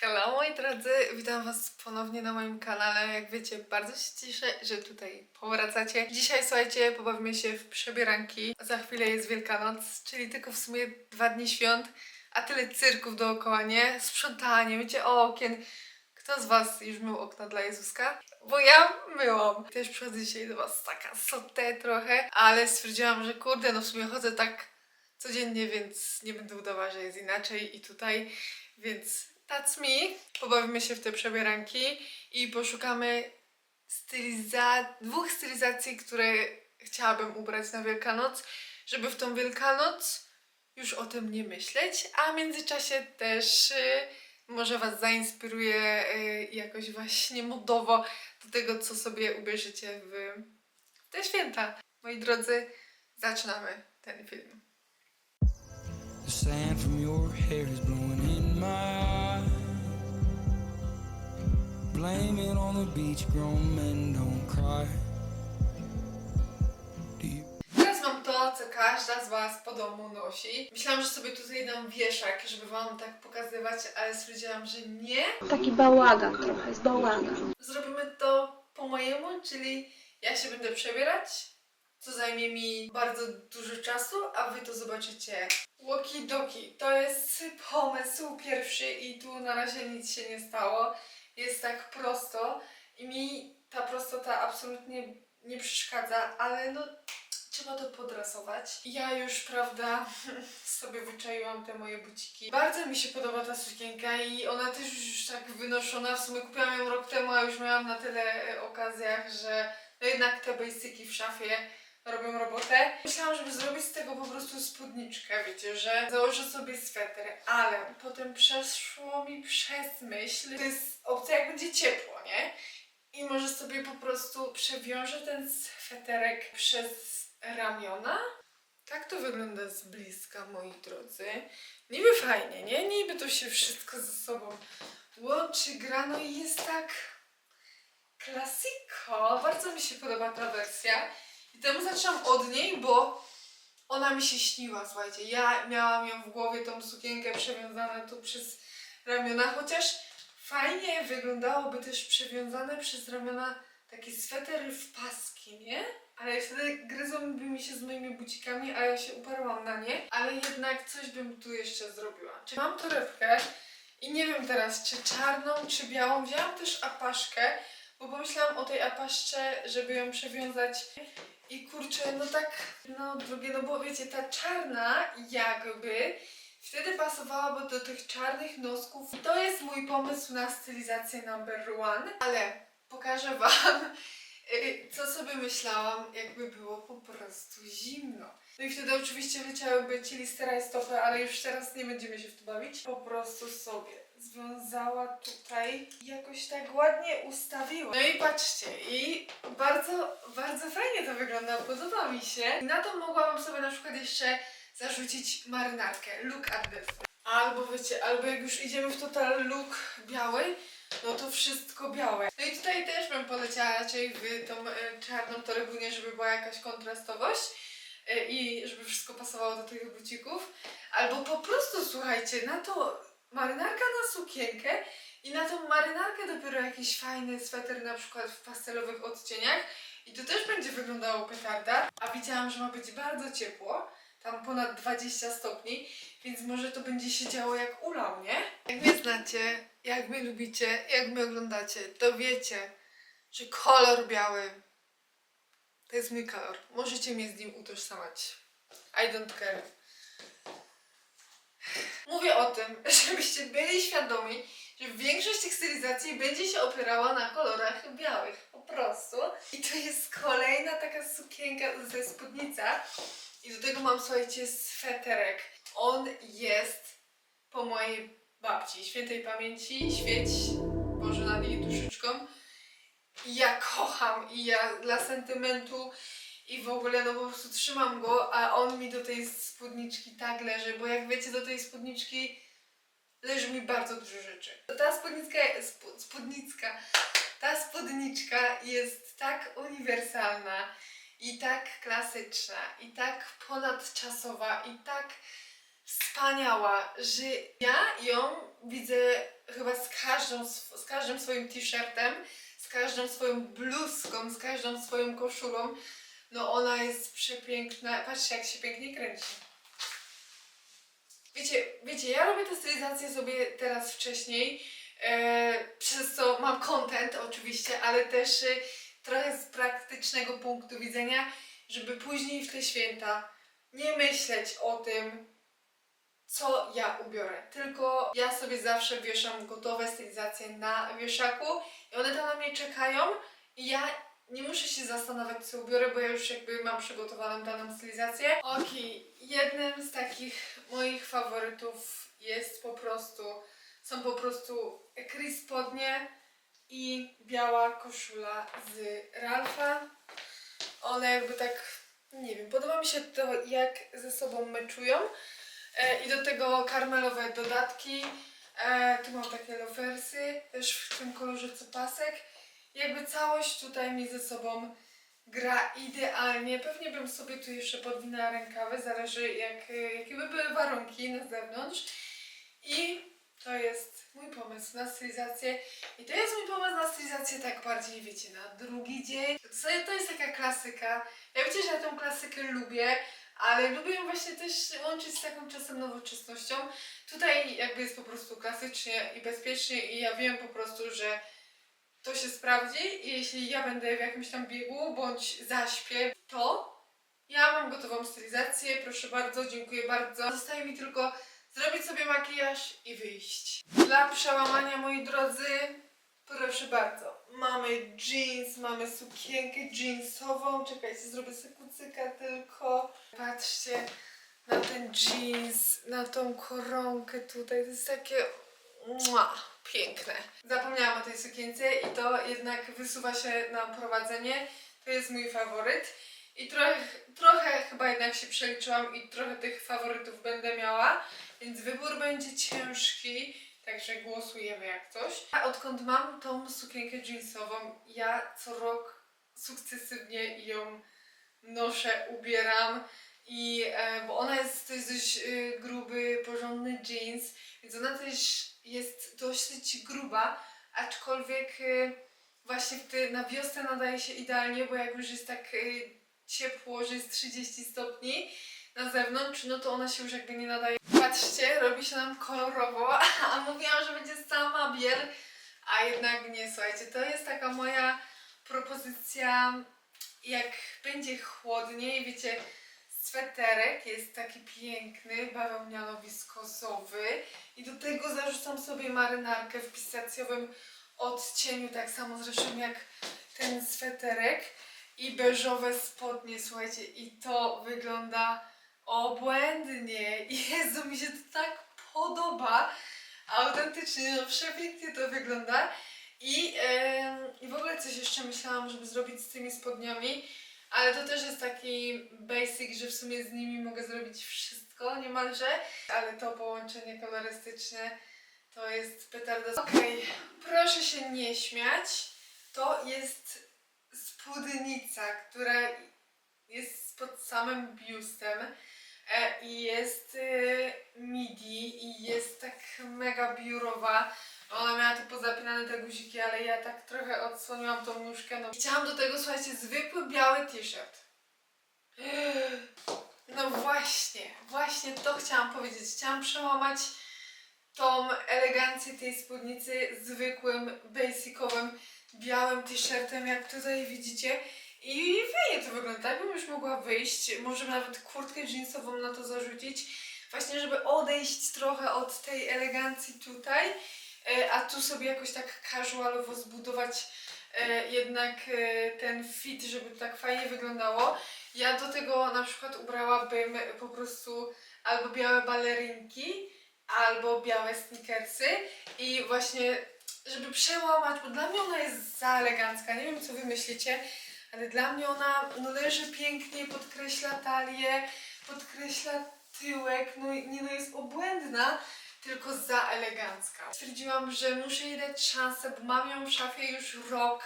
Hello moi drodzy, witam was ponownie na moim kanale. Jak wiecie, bardzo się cieszę, że tutaj powracacie. Dzisiaj słuchajcie, pobawimy się w przebieranki. Za chwilę jest Wielkanoc, czyli tylko w sumie dwa dni świąt, a tyle cyrków dookoła, nie? Sprzątanie, mycie okien. Kto z was już mył okna dla Jezuska? Bo ja myłam. Też przychodzę dzisiaj do was taka sotę trochę, ale stwierdziłam, że kurde, no w sumie chodzę tak codziennie, więc nie będę udawała, że jest inaczej i tutaj, więc that's me. Pobawimy się w te przebieranki i poszukamy styliza- dwóch stylizacji, które chciałabym ubrać na Wielkanoc, żeby w tą Wielkanoc już o tym nie myśleć, a w międzyczasie też y, może Was zainspiruje y, jakoś właśnie modowo do tego, co sobie ubierzecie w te święta. Moi drodzy, zaczynamy ten film. The sand from your hair is blowing in my. Blame it on the beach, grown men don't cry. To, co każda z Was po domu nosi. Myślałam, że sobie tutaj dam wieszak, żeby Wam tak pokazywać, ale stwierdziłam, że nie. Taki bałagan trochę, jest bałagan. Zrobimy to po mojemu, czyli ja się będę przebierać, co zajmie mi bardzo dużo czasu, a Wy to zobaczycie. Łokidoki, to jest pomysł pierwszy i tu na razie nic się nie stało. Jest tak prosto i mi ta prostota absolutnie nie przeszkadza, ale no trzeba to podrasować. Ja już, prawda, sobie wyczaiłam te moje buciki. Bardzo mi się podoba ta sukienka i ona też już tak wynoszona. W sumie kupiłam ją rok temu, a już miałam na tyle e, okazjach, że no jednak te basicy w szafie robią robotę. Myślałam, żeby zrobić z tego po prostu spódniczkę, wiecie, że założę sobie sweter, ale potem przeszło mi przez myśl, to jest będzie ciepło, nie? I może sobie po prostu przewiążę ten sweterek przez ramiona. Tak to wygląda z bliska, moi drodzy. Niby fajnie, nie? Niby to się wszystko ze sobą łączy, gra, no i jest tak klasiko. Bardzo mi się podoba ta wersja. I temu zaczęłam od niej, bo ona mi się śniła, słuchajcie. Ja miałam ją w głowie, tą sukienkę przewiązaną tu przez ramiona, chociaż fajnie wyglądałoby też przewiązane przez ramiona takie swetery w paski, nie? Ale wtedy gryzą by mi się z moimi bucikami, a ja się uparłam na nie. Ale jednak coś bym tu jeszcze zrobiła. Czy mam torebkę i nie wiem teraz, czy czarną, czy białą. Wzięłam też apaszkę, bo pomyślałam o tej apaszce, żeby ją przewiązać. I kurczę, no tak, no drugie, no bo wiecie, ta czarna jakby wtedy pasowałaby do tych czarnych nosków. To jest mój pomysł na stylizację number one. Ale pokażę wam, y, co sobie myślałam, jakby było po prostu zimno. No i wtedy oczywiście leciałyby cielistera i stopy, ale już teraz nie będziemy się w to bawić. Po prostu sobie związała tutaj jakoś tak ładnie ustawiła. No i patrzcie, i bardzo, bardzo fajnie to wygląda, podoba mi się. Na to mogłabym sobie na przykład jeszcze zarzucić marynarkę, look at this. Albo wiecie, albo jak już idziemy w total look biały, no to wszystko białe. No i tutaj też bym poleciała raczej w tą e, czarną torebunię, żeby była jakaś kontrastowość e, i żeby wszystko pasowało do tych bucików. Albo po prostu, słuchajcie, na to marynarka na sukienkę i na tą marynarkę dopiero jakiś fajny sweter na przykład w pastelowych odcieniach i to też będzie wyglądało petarda. A widziałam, że ma być bardzo ciepło, tam ponad 20 stopni, więc może to będzie się działo jak ulał, nie? Jak mnie znacie, jak mnie lubicie, jak mnie oglądacie, to wiecie, że kolor biały to jest mój kolor. Możecie mnie z nim utożsamiać. I don't care. Mówię o tym, żebyście byli świadomi, że większość tych stylizacji będzie się opierała na kolorach białych. Po prostu. I to jest kolejna taka sukienka, jest spódnica. I do tego mam, słuchajcie, sweterek. On jest po mojej babci, świętej pamięci, świeć Boże nad jej duszyczką. I ja kocham i ja dla sentymentu i w ogóle no po prostu trzymam go, a on mi do tej spódniczki tak leży, bo jak wiecie do tej spódniczki leży mi bardzo dużo rzeczy. Ta spódnicka, ta spódniczka jest tak uniwersalna i tak klasyczna i tak ponadczasowa i tak wspaniała, że ja ją widzę chyba z każdą, z każdym swoim t-shirtem, z każdą swoją bluzką, z każdą swoją koszulą. No ona jest przepiękna. Patrzcie jak się pięknie kręci. Wiecie, wiecie, ja robię tę stylizację sobie teraz wcześniej, e, przez co mam content oczywiście, ale też e, trochę z praktycznego punktu widzenia, żeby później w te święta nie myśleć o tym, co ja ubiorę. Tylko ja sobie zawsze wieszam gotowe stylizacje na wieszaku i one tam na mnie czekają i ja nie muszę się zastanawiać, co ubiorę, bo ja już jakby mam przygotowaną daną stylizację. Okej, jednym z takich moich faworytów jest po prostu, są po prostu Chris spodnie i biała koszula z Ralfa. One jakby tak, nie wiem, podoba mi się to, jak ze sobą meczują. E, I do tego karmelowe dodatki. E, tu mam takie lofersy, też w tym kolorze co pasek. Jakby całość tutaj mi ze sobą gra idealnie. Pewnie bym sobie tu jeszcze podwinęła rękawy, zależy jak, jakie by były warunki na zewnątrz. I to jest mój pomysł na stylizację. I to jest mój pomysł na stylizację tak bardziej, wiecie, na drugi dzień. To, to jest taka klasyka. Ja wiecie, że ja tę klasykę lubię, ale lubię ją właśnie też łączyć z taką czasem nowoczesnością. Tutaj jakby jest po prostu klasycznie i bezpiecznie i ja wiem po prostu, że to się sprawdzi i jeśli ja będę w jakimś tam biegu bądź zaśpię, to ja mam gotową stylizację, proszę bardzo, dziękuję bardzo. Zostaje mi tylko zrobić sobie makijaż i wyjść. Dla przełamania, moi drodzy, proszę bardzo, mamy jeans, mamy sukienkę jeansową. Czekajcie, zrobię sobie kucyka tylko. Patrzcie na ten jeans, na tą koronkę tutaj. To jest takie mua, piękne. Zapomniałam o tej sukience i to jednak wysuwa się na prowadzenie. To jest mój faworyt. I trochę, trochę chyba jednak się przeliczyłam i trochę tych faworytów będę miała, więc wybór będzie ciężki, także głosujemy jak coś. A odkąd mam tą sukienkę jeansową, ja co rok sukcesywnie ją noszę, ubieram i e, bo ona jest, to jest dość e, gruby, porządny jeans, więc ona też jest dosyć gruba, aczkolwiek e, właśnie w te, na wiosnę nadaje się idealnie, bo jak już jest tak e, ciepło, że jest 30 stopni na zewnątrz, no to ona się już jakby nie nadaje. Patrzcie, robi się nam kolorowo, a mówiłam, że będzie sama biel, a jednak nie, słuchajcie, to jest taka moja propozycja, jak będzie chłodniej, wiecie, sweterek jest taki piękny, bawełniano-wiskozowy i do tego zarzucam sobie marynarkę w pistacjowym odcieniu, tak samo zresztą jak ten sweterek i beżowe spodnie, słuchajcie, i to wygląda obłędnie. Jezu, mi się to tak podoba. Autentycznie, no przepięknie to wygląda. I, em, I w ogóle coś jeszcze myślałam, żeby zrobić z tymi spodniami, ale to też jest taki basic, że w sumie z nimi mogę zrobić wszystko niemalże, ale to połączenie kolorystyczne to jest petarda. Okej, proszę się nie śmiać. To jest spódnica, która jest pod samym biustem e, i jest e, midi i jest tak mega biurowa. Ona miała tu pozapinane te guziki, ale ja tak trochę odsłoniłam tą nóżkę. No. Chciałam do tego, słuchajcie, zwykły biały t-shirt. No właśnie, właśnie to chciałam powiedzieć. Chciałam przełamać tą elegancję tej spódnicy zwykłym, basicowym, białym t-shirtem, jak tutaj widzicie. I fajnie to wygląda, tak bym już mogła wyjść, może nawet kurtkę jeansową na to zarzucić, właśnie żeby odejść trochę od tej elegancji tutaj, a tu sobie jakoś tak casualowo zbudować e, jednak e, ten fit, żeby tak fajnie wyglądało. Ja do tego na przykład ubrałabym po prostu albo białe balerinki, albo białe sneakersy i właśnie żeby przełamać, bo dla mnie ona jest za elegancka, nie wiem co wy myślicie, ale dla mnie ona no, leży pięknie, podkreśla talię, podkreśla tyłek, no nie no jest obłędna, tylko za elegancka. Stwierdziłam, że muszę jej dać szansę, bo mam ją w szafie już rok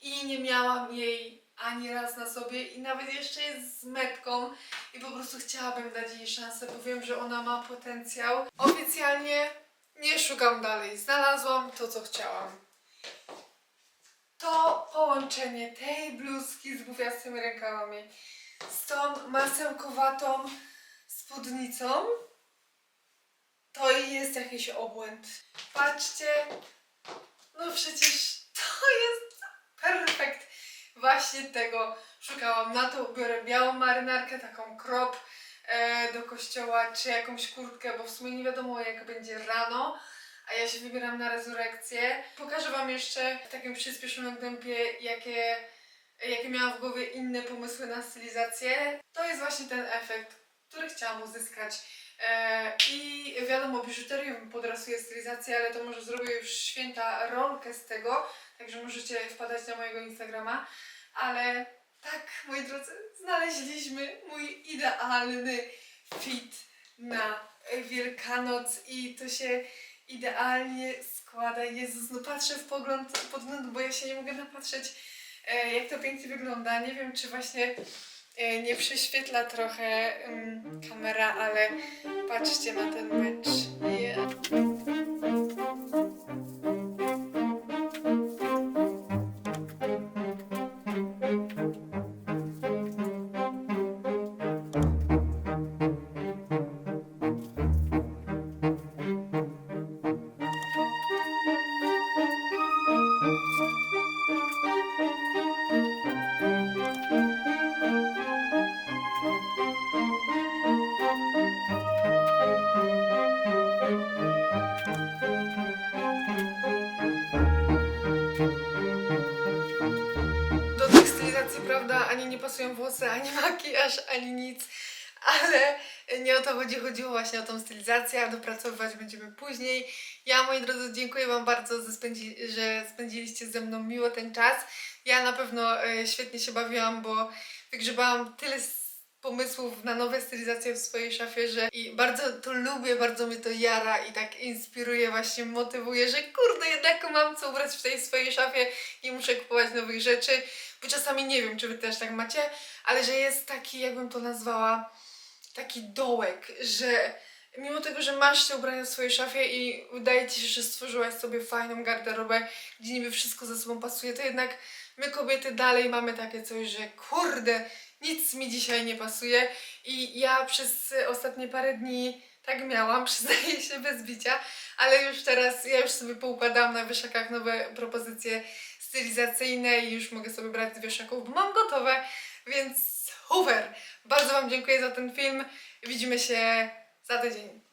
i nie miałam jej ani raz na sobie i nawet jeszcze jest z metką i po prostu chciałabym dać jej szansę, bo wiem, że ona ma potencjał. Oficjalnie nie szukam dalej. Znalazłam to, co chciałam. To połączenie tej bluzki z bufiastymi rękawami z tą masełkowatą spódnicą to jest jakiś obłęd. Patrzcie, no przecież to jest perfekt. Właśnie tego szukałam. Na to biorę białą marynarkę, taką krop e, do kościoła, czy jakąś kurtkę, bo w sumie nie wiadomo jak będzie rano, a ja się wybieram na rezurekcję. Pokażę Wam jeszcze w takim przyspieszonym tempie, jakie, jakie miałam w głowie inne pomysły na stylizację. To jest właśnie ten efekt, który chciałam uzyskać. E, I wiadomo, biżuterią podrasuje stylizację, ale to może zrobię już święta rolkę z tego, także możecie wpadać na mojego Instagrama. Ale tak, moi drodzy, znaleźliśmy mój idealny fit na Wielkanoc i to się idealnie składa. Jezus, no patrzę w pogląd, podgląd, bo ja się nie mogę napatrzeć, e, jak to pięknie wygląda. Nie wiem, czy właśnie nie prześwietla trochę mm, kamera, ale patrzcie na ten mecz. Yeah. Stylizacji, prawda, ani nie pasują włosy, ani makijaż, ani nic, ale nie o to chodzi, chodziło właśnie o tą stylizację, a dopracowywać będziemy później. Ja, moi drodzy, dziękuję Wam bardzo, że, spędzi, że spędziliście ze mną miło ten czas. Ja na pewno e, świetnie się bawiłam, bo wygrzebałam tyle pomysłów na nowe stylizacje w swojej szafie, że i bardzo to lubię, bardzo mnie to jara i tak inspiruje, właśnie motywuje, że kurde, jednak mam co ubrać w tej swojej szafie i muszę kupować nowych rzeczy, bo czasami nie wiem, czy wy też tak macie, ale że jest taki, jakbym to nazwała, taki dołek, że mimo tego, że masz te ubrania w swojej szafie i wydaje ci się, że stworzyłaś sobie fajną garderobę, gdzie niby wszystko ze sobą pasuje, to jednak my kobiety dalej mamy takie coś, że kurde, nic mi dzisiaj nie pasuje i ja przez ostatnie parę dni tak miałam, przyznaję się bez bicia, ale już teraz ja już sobie poukładałam na wieszakach nowe propozycje stylizacyjne i już mogę sobie brać z wieszaków, bo mam gotowe, więc super! Bardzo Wam dziękuję za ten film. Widzimy się za tydzień.